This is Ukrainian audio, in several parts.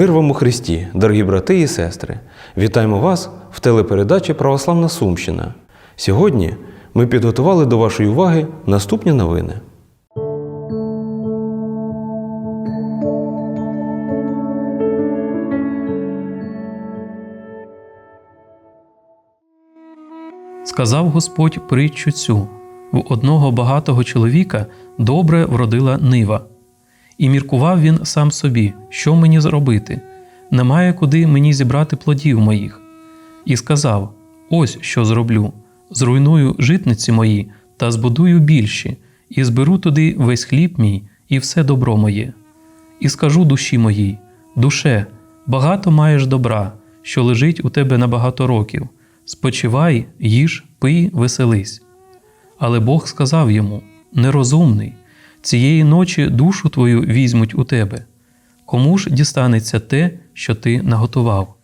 Мир вам у Христі, дорогі брати і сестри! Вітаємо вас в телепередачі Православна Сумщина. Сьогодні ми підготували до вашої уваги наступні новини. Сказав Господь притчу цю в одного багатого чоловіка добре вродила нива. І міркував він сам собі, що мені зробити? Немає куди мені зібрати плодів моїх. І сказав: Ось що зроблю: зруйную житниці мої та збудую більші, і зберу туди весь хліб мій і все добро моє. І скажу душі моїй: Душе, багато маєш добра, що лежить у тебе на багато років. Спочивай, їж, пий, веселись. Але Бог сказав йому: Нерозумний, цієї ночі душу твою візьмуть у тебе. Кому ж дістанеться те, що ти наготував?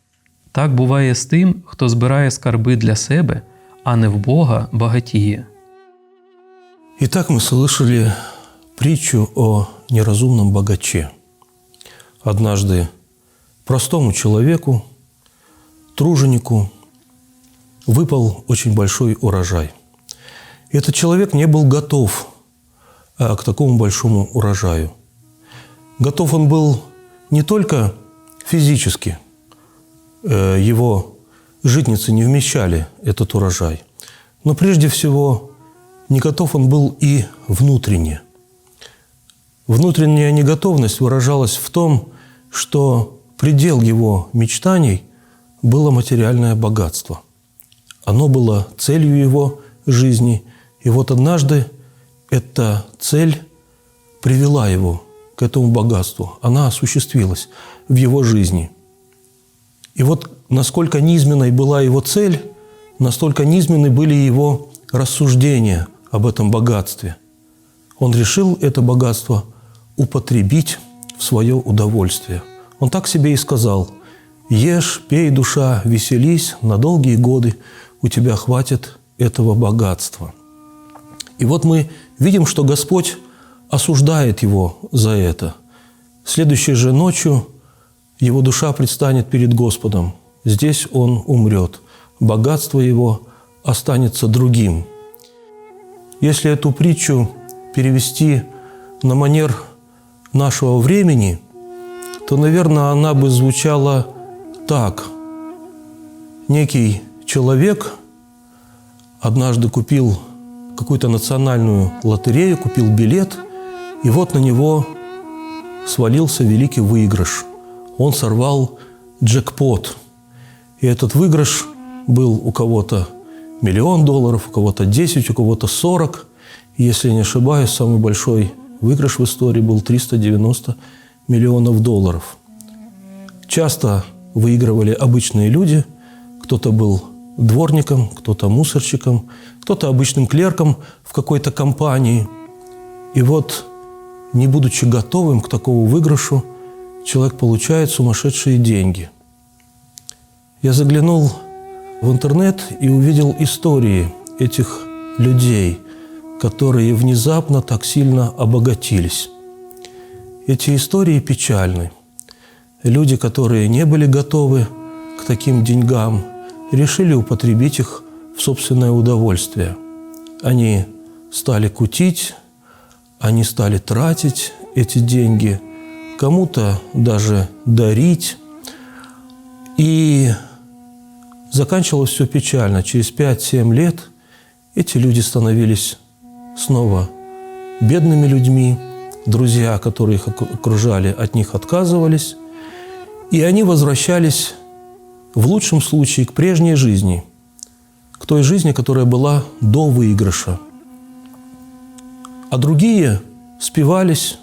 Так буває з тим, хто збирає скарби для себе, а не в Бога багатіє. Итак, мы слышали притчу о неразумном богаче. Однажды простому человеку, труженику, выпал очень большой урожай. И этот человек не был готов а, к такому большому урожаю. Готов он был не только физически, э, его житницы не вмещали этот урожай, но прежде всего не готов он был и внутренне. Внутренняя неготовность выражалась в том, что предел его мечтаний было материальное богатство. Оно было целью его жизни. И вот однажды эта цель привела его к этому богатству. Она осуществилась в его жизни. И вот насколько низменной была его цель, настолько низменны были его рассуждения об этом богатстве. Он решил это богатство употребить в свое удовольствие. Он так себе и сказал, «Ешь, пей, душа, веселись, на долгие годы у тебя хватит этого богатства». И вот мы видим, что Господь осуждает его за это. Следующей же ночью его душа предстанет перед Господом. Здесь он умрет. Богатство его останется другим. Если эту притчу перевести на манер нашего времени, то, наверное, она бы звучала так. Некий человек однажды купил какую-то национальную лотерею, купил билет, и вот на него свалился великий выигрыш. Он сорвал джекпот. И этот выигрыш был у кого-то миллион долларов, у кого-то 10, у кого-то 40. И, если не ошибаюсь, самый большой выигрыш в истории был 390 миллионов долларов. Часто выигрывали обычные люди. Кто-то был дворником, кто-то мусорщиком, кто-то обычным клерком в какой-то компании. И вот, не будучи готовым к такому выигрышу, человек получает сумасшедшие деньги. Я заглянул в интернет и увидел истории этих людей, которые внезапно так сильно обогатились. Эти истории печальны. Люди, которые не были готовы к таким деньгам, решили употребить их в собственное удовольствие. Они стали кутить, они стали тратить эти деньги, кому-то даже дарить. И заканчивалось все печально. Через 5-7 лет эти люди становились снова бедными людьми, друзья, которые их окружали, от них отказывались, и они возвращались в лучшем случае к прежней жизни, к той жизни, которая была до выигрыша. А другие спивались,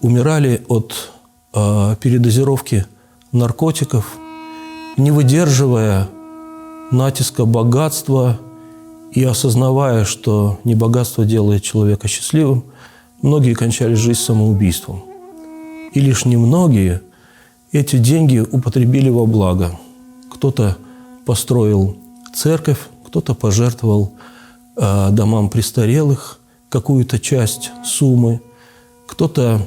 умирали от э, передозировки наркотиков, не выдерживая натиска богатства и осознавая, что не богатство делает человека счастливым, многие кончали жизнь самоубийством. И лишь немногие эти деньги употребили во благо. Кто-то построил церковь, кто-то пожертвовал э, домам престарелых какую-то часть суммы, кто-то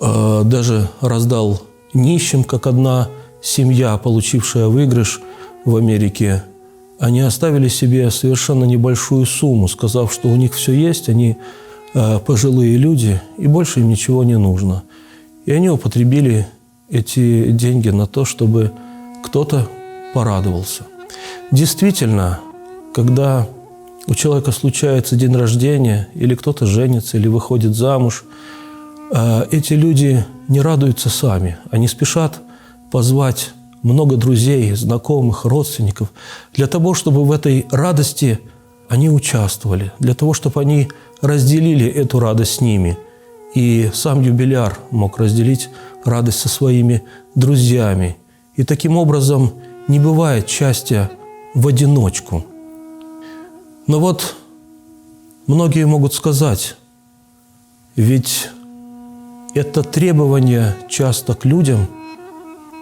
э, даже раздал нищим, как одна семья, получившая выигрыш в Америке. Они оставили себе совершенно небольшую сумму, сказав, что у них все есть, они э, пожилые люди, и больше им ничего не нужно. И они употребили эти деньги на то, чтобы кто-то порадовался. Действительно, когда у человека случается день рождения, или кто-то женится, или выходит замуж, э, эти люди не радуются сами. Они спешат позвать много друзей, знакомых, родственников, для того, чтобы в этой радости они участвовали, для того, чтобы они разделили эту радость с ними. И сам юбиляр мог разделить радость со своими друзьями. И таким образом не бывает счастья в одиночку. Но вот многие могут сказать, ведь это требование часто к людям,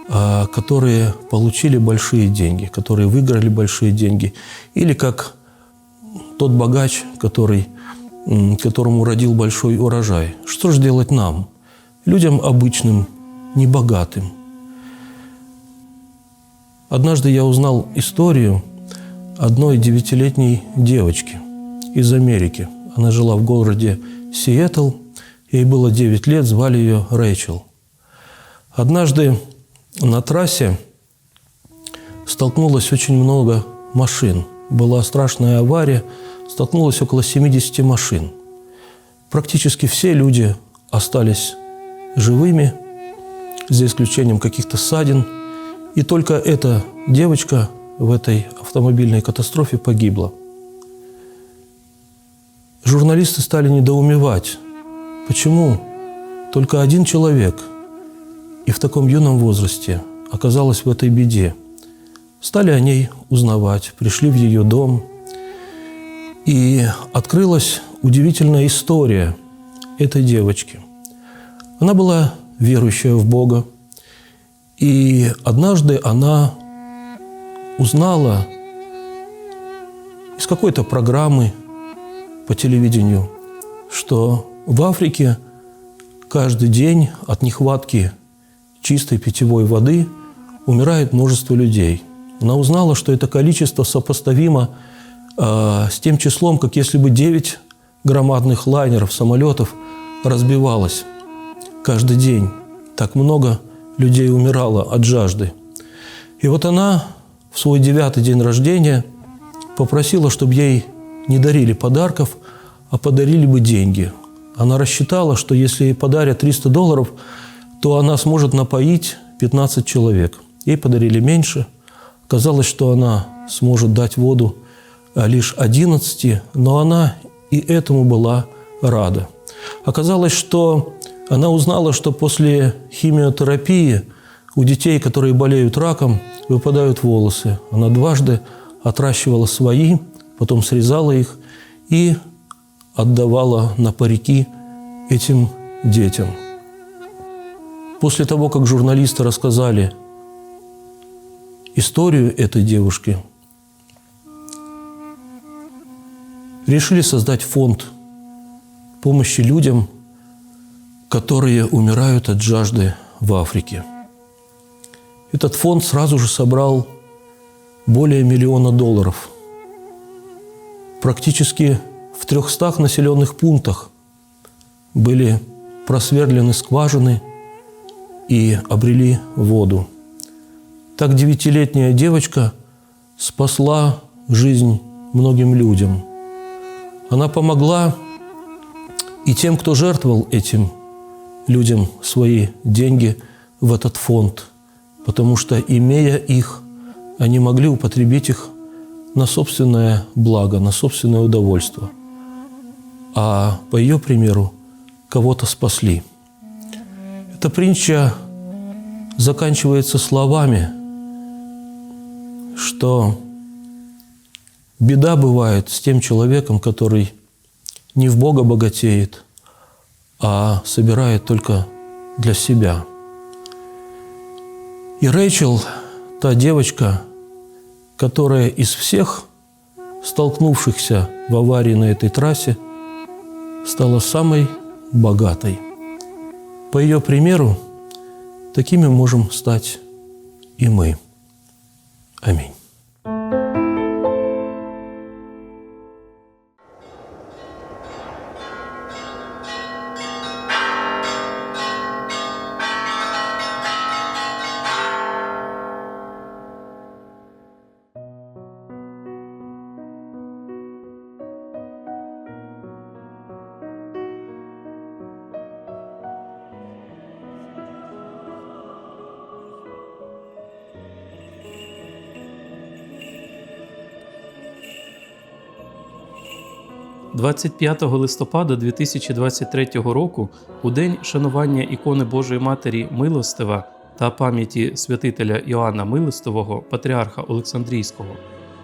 а, которые получили большие деньги, которые выиграли большие деньги, или как тот богач, который, которому родил большой урожай. Что же делать нам, людям обычным, небогатым? Однажды я узнал историю одной девятилетней девочки из Америки. Она жила в городе Сиэтл, ей было 9 лет, звали ее Рэйчел. Однажды на трассе столкнулось очень много машин. Была страшная авария, столкнулось около 70 машин. Практически все люди остались живыми, за исключением каких-то ссадин. И только эта девочка в этой автомобильной катастрофе погибла. Журналисты стали недоумевать, почему только один человек и в таком юном возрасте оказалась в этой беде. Стали о ней узнавать, пришли в ее дом, и открылась удивительная история этой девочки. Она была верующая в Бога, и однажды она узнала из какой-то программы по телевидению, что в Африке каждый день от нехватки чистой питьевой воды умирает множество людей. Она узнала, что это количество сопоставимо э, с тем числом, как если бы 9 громадных лайнеров, самолетов разбивалось каждый день. Так много людей умирало от жажды. И вот она в свой девятый день рождения попросила, чтобы ей не дарили подарков, а подарили бы деньги. Она рассчитала, что если ей подарят 300 долларов, то она сможет напоить 15 человек. Ей подарили меньше. Казалось, что она сможет дать воду а, лишь 11, но она и этому была рада. Оказалось, что она узнала, что после химиотерапии у детей, которые болеют раком, выпадают волосы. Она дважды отращивала свои, потом срезала их и отдавала на парики этим детям. После того, как журналисты рассказали историю этой девушки, решили создать фонд помощи людям, которые умирают от жажды в Африке. Этот фонд сразу же собрал более миллиона долларов. Практически в 300 населенных пунктах были просверлены скважины и обрели воду. Так девятилетняя девочка спасла жизнь многим людям. Она помогла и тем, кто жертвовал этим людям свои деньги в этот фонд, потому что, имея их, они могли употребить их на собственное благо, на собственное удовольствие. А по ее примеру кого-то спасли. Эта притча заканчивается словами, что беда бывает с тем человеком, который не в Бога богатеет, а собирает только для себя. И Рэйчел, та девочка, которая из всех столкнувшихся в аварии на этой трассе стала самой богатой. По ее примеру, такими можем стать и мы. Аминь. – 25 листопада 2023 року, у день шанування ікони Божої Матері Милостива та пам'яті святителя Іоанна Милостивого, патріарха Олександрійського,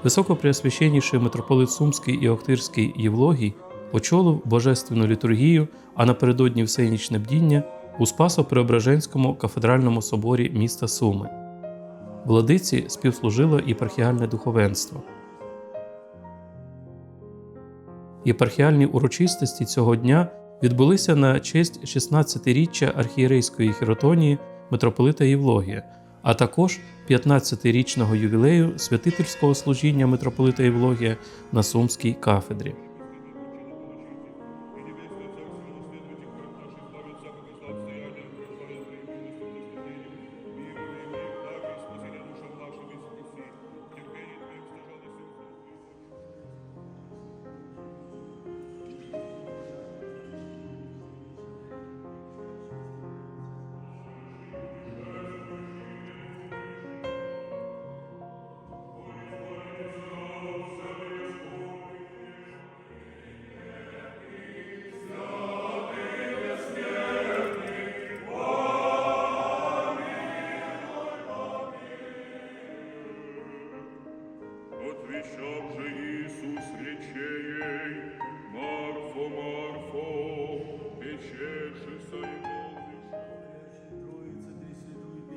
високопреосвященніший митрополит Сумський і Охтирський Євлогій очолив божественну літургію, а напередодні всенічне бдіння у Спасо-Преображенському кафедральному соборі міста Суми. Владиці співслужило єпархіальне духовенство. Єпархіальні урочистості цього дня відбулися на честь 16-річчя архієрейської хіротонії митрополита Євлогія, а також 15-річного ювілею святительського служіння митрополита Євлогія на Сумській кафедрі.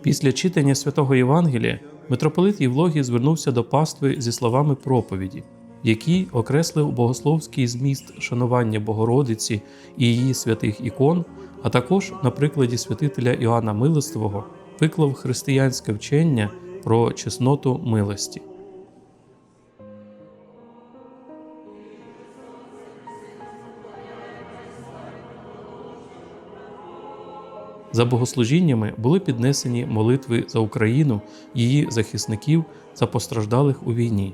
Після читання святого Євангелія митрополит Євлогій звернувся до пастви зі словами проповіді, які окреслив богословський зміст шанування Богородиці і її святих ікон, а також на прикладі святителя Іоанна Милостивого виклав християнське вчення про чесноту милості. За богослужіннями були піднесені молитви за Україну, її захисників та постраждалих у війні.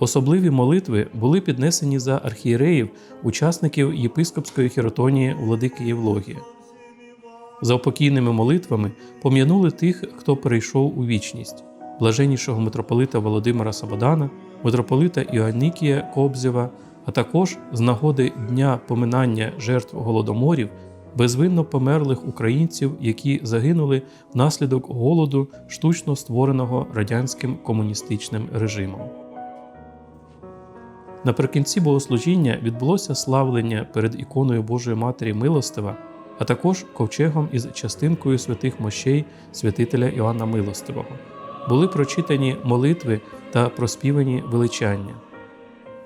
Особливі молитви були піднесені за архієреїв, учасників єпископської хіротонії владики Євлогія. За упокійними молитвами пом'янули тих, хто перейшов у вічність, блаженнішого митрополита Володимира Сабодана, митрополита Іоаннікія Кобзєва, а також з нагоди Дня поминання жертв голодоморів безвинно померлих українців, які загинули внаслідок голоду, штучно створеного радянським комуністичним режимом. Наприкінці богослужіння відбулося славлення перед іконою Божої Матері Милостива, а також ковчегом із частинкою святих мощей святителя Іоанна Милостивого. Були прочитані молитви та проспівані величання.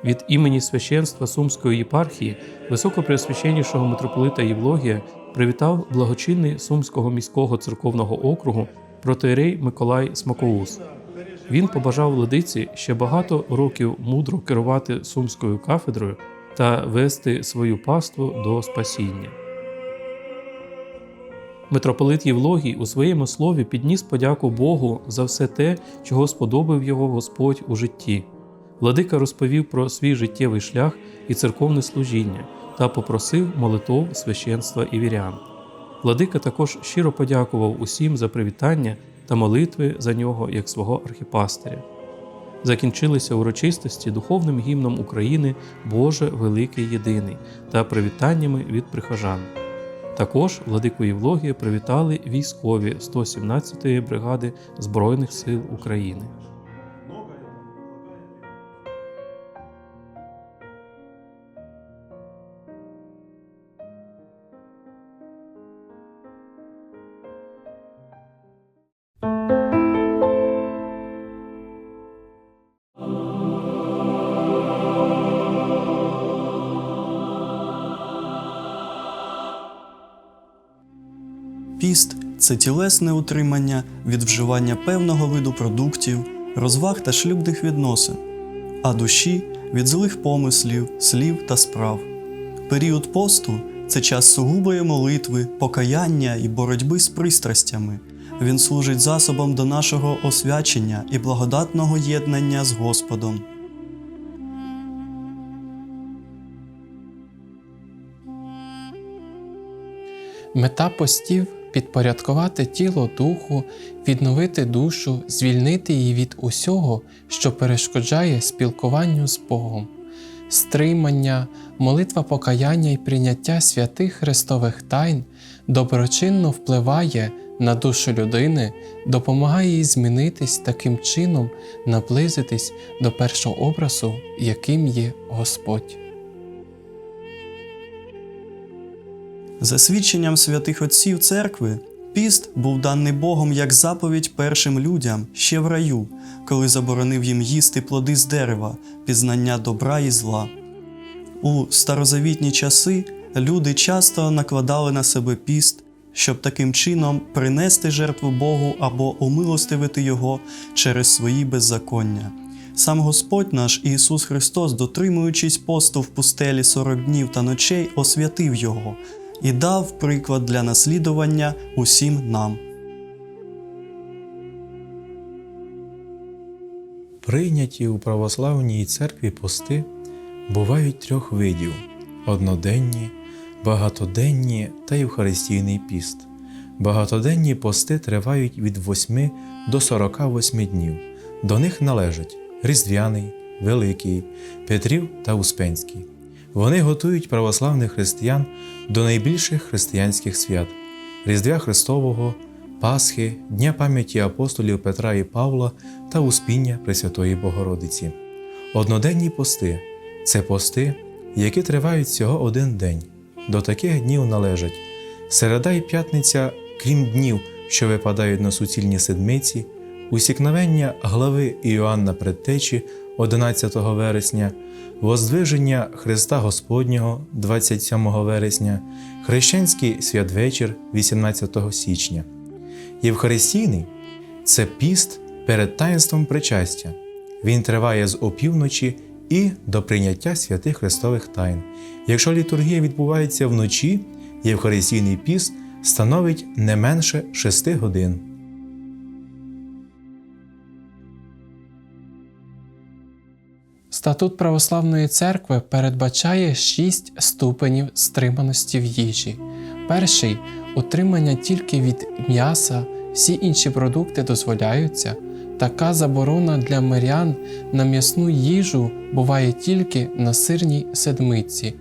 Від імені священства Сумської єпархії високопреосвященнішого митрополита Євлогія привітав благочинний Сумського міського церковного округу протоєрей Миколай Смакоус. Він побажав владиці ще багато років мудро керувати Сумською кафедрою та вести свою паству до спасіння. Митрополит Євлогій у своєму слові підніс подяку Богу за все те, чого сподобав його Господь у житті. Владика розповів про свій життєвий шлях і церковне служіння та попросив молитов священства і вірян. Владика також щиро подякував усім за привітання та молитви за нього як свого архіпастиря. Закінчилися урочистості духовним гімном України Боже Великий Єдиний та привітаннями від прихожан. Також владику Євлогія привітали військові 117-ї бригади Збройних сил України. Це тілесне утримання від вживання певного виду продуктів, розваг та шлюбних відносин, а душі від злих помислів, слів та справ. Період посту це час сугубої молитви, покаяння і боротьби з пристрастями. Він служить засобом до нашого освячення і благодатного єднання з Господом. Мета постів підпорядкувати тіло духу, відновити душу, звільнити її від усього, що перешкоджає спілкуванню з Богом. Стримання, молитва покаяння і прийняття святих Христових тайн доброчинно впливає на душу людини, допомагає їй змінитись таким чином, наблизитись до першого образу, яким є Господь. За свідченням святих отців церкви, піст був даний Богом як заповідь першим людям ще в раю, коли заборонив їм їсти плоди з дерева, пізнання добра і зла. У старозавітні часи люди часто накладали на себе піст, щоб таким чином принести жертву Богу або умилостивити Його через свої беззаконня. Сам Господь наш Ісус Христос, дотримуючись посту в пустелі 40 днів та ночей, освятив Його і дав приклад для наслідування усім нам. Прийняті у православній церкві пости бувають трьох видів: одноденні, багатоденні та Євхаристійний піст. Багатоденні пости тривають від 8 до 48 днів. До них належать Різдвяний, Великий, Петрів та Успенський. Вони готують православних християн до найбільших християнських свят Різдвя Христового, Пасхи, Дня пам'яті апостолів Петра і Павла та Успіння Пресвятої Богородиці. Одноденні пости це пости, які тривають всього один день. До таких днів належать середа і п'ятниця, крім днів, що випадають на суцільні седмиці, усікновення глави Іоанна Предтечі 11 вересня, Воздвиження Христа Господнього 27 вересня, Хрещенський святвечір 18 січня. Євхаристійний це піст перед таїнством причастя. Він триває з опівночі і до прийняття святих Христових тайн. Якщо літургія відбувається вночі, Євхаристійний піст становить не менше 6 годин. Статут Православної церкви передбачає шість ступенів стриманості в їжі. Перший утримання тільки від м'яса, всі інші продукти дозволяються. Така заборона для мирян на м'ясну їжу буває тільки на сирній седмиці.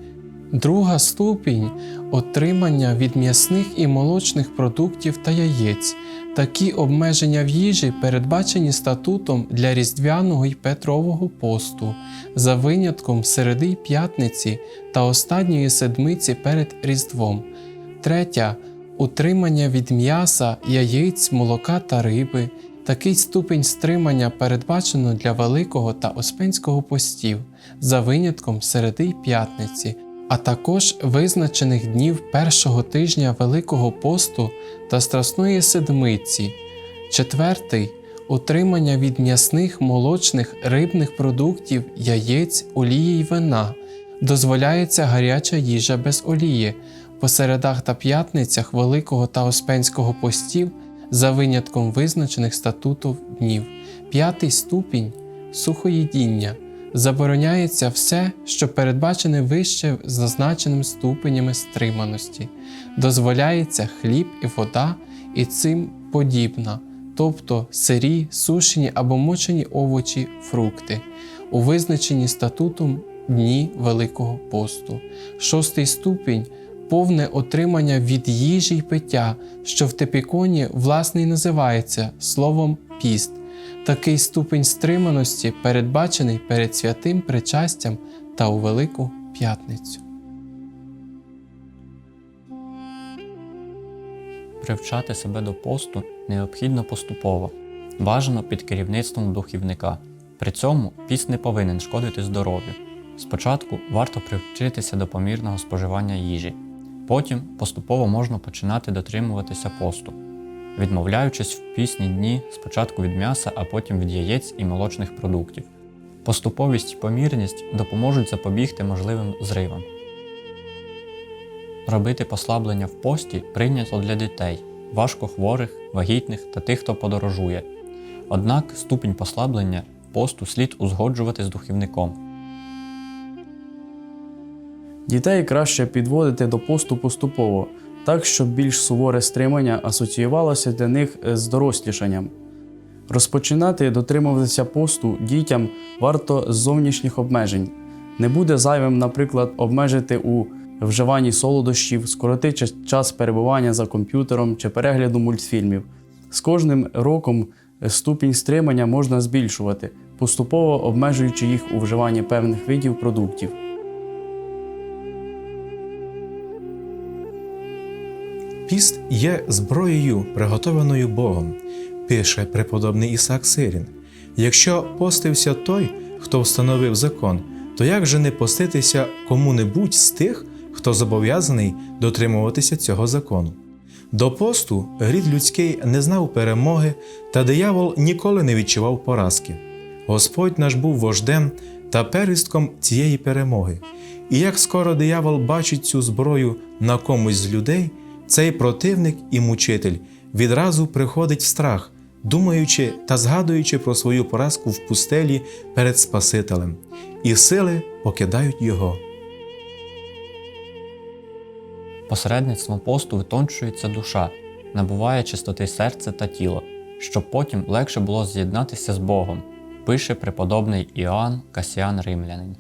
Друга ступінь отримання від м'ясних і молочних продуктів та яєць. Такі обмеження в їжі передбачені статутом для Різдвяного й Петрового посту, за винятком середи п'ятниці та останньої седмиці перед Різдвом. Третя утримання від м'яса, яєць, молока та риби. Такий ступінь стримання передбачено для Великого та Успенського постів, за винятком середи п'ятниці, а також визначених днів першого тижня Великого посту та Страсної седмиці. Четвертий утримання від м'ясних, молочних, рибних продуктів, яєць, олії й вина. Дозволяється гаряча їжа без олії. По середах та п'ятницях Великого та Успенського постів за винятком визначених статутів днів. П'ятий ступінь сухоїдіння. Забороняється все, що передбачене вище зазначеним ступенями стриманості. Дозволяється хліб і вода і цим подібна, тобто сирі, сушені або мочені овочі, фрукти, у визначенні статутом дні Великого посту. Шостий ступінь повне отримання від їжі й пиття, що в тепіконі власне й називається словом піст. Такий ступінь стриманості передбачений перед святим причастям та у Велику П'ятницю. Привчати себе до посту необхідно поступово, бажано під керівництвом духівника. При цьому піст не повинен шкодити здоров'ю. Спочатку варто привчитися до помірного споживання їжі, потім поступово можна починати дотримуватися посту. Відмовляючись в пісні дні спочатку від м'яса, а потім від яєць і молочних продуктів. Поступовість і помірність допоможуть запобігти можливим зривам. Робити послаблення в пості прийнято для дітей, важкохворих, вагітних та тих, хто подорожує. Однак ступінь послаблення посту слід узгоджувати з духівником. Дітей краще підводити до посту поступово, так щоб більш суворе стримання асоціювалося для них з дорослішанням. Розпочинати дотримуватися посту дітям варто з зовнішніх обмежень. Не буде зайвим, наприклад, обмежити у вживанні солодощів, скоротити час перебування за комп'ютером чи перегляду мультфільмів. З кожним роком ступінь стримання можна збільшувати, поступово обмежуючи їх у вживанні певних видів продуктів. Піст є зброєю, приготованою Богом, пише преподобний Ісак Сирін. Якщо постився той, хто встановив закон, то як же не поститися кому-небудь з тих, хто зобов'язаний дотримуватися цього закону? До посту рід людський не знав перемоги, та диявол ніколи не відчував поразки. Господь наш був вождем та первістком цієї перемоги. І як скоро диявол бачить цю зброю на комусь з людей, цей противник і мучитель відразу приходить в страх, думаючи та згадуючи про свою поразку в пустелі перед Спасителем, і сили покидають його. Посередництвом посту витончується душа, набуває чистоти серця та тіло, щоб потім легше було з'єднатися з Богом, пише преподобний Іоанн Касіан Римлянин.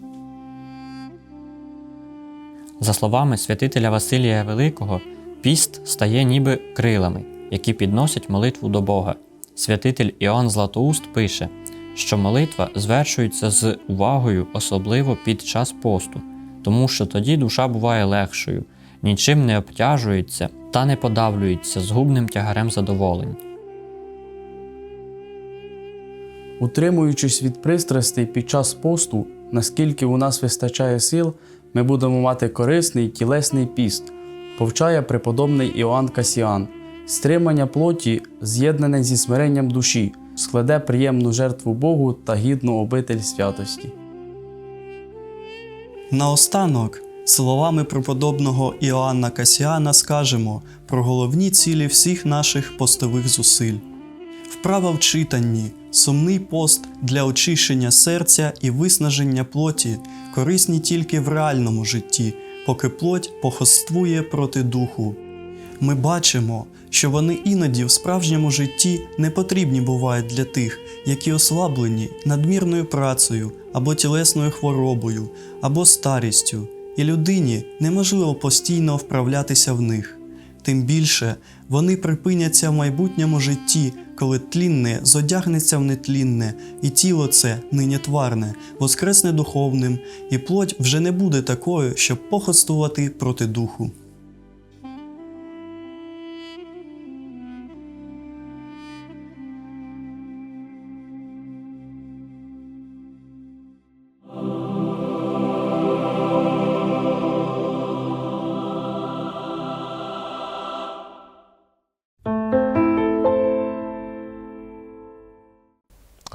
За словами святителя Василія Великого, піст стає ніби крилами, які підносять молитву до Бога. Святитель Іоанн Златоуст пише, що молитва звершується з увагою, особливо під час посту, тому що тоді душа буває легшою, нічим не обтяжується та не подавлюється згубним тягарем задоволень. Утримуючись від пристрастей під час посту, наскільки у нас вистачає сил, ми будемо мати корисний тілесний піст, повчає преподобний Іоанн Касіан. Стримання плоті, з'єднане зі смиренням душі, складе приємну жертву Богу та гідну обитель святості. Наостанок, словами преподобного Іоанна Касіана скажемо про головні цілі всіх наших постових зусиль. Вправа в читанні, сумний пост для очищення серця і виснаження плоті корисні тільки в реальному житті, поки плоть похоствує проти духу. Ми бачимо, що вони іноді в справжньому житті не потрібні бувають для тих, які ослаблені надмірною працею або тілесною хворобою, або старістю, і людині неможливо постійно вправлятися в них. Тим більше вони припиняться в майбутньому житті, коли тлінне зодягнеться в нетлінне, і тіло це нині тварне, воскресне духовним, і плоть вже не буде такою, щоб похоствувати проти духу.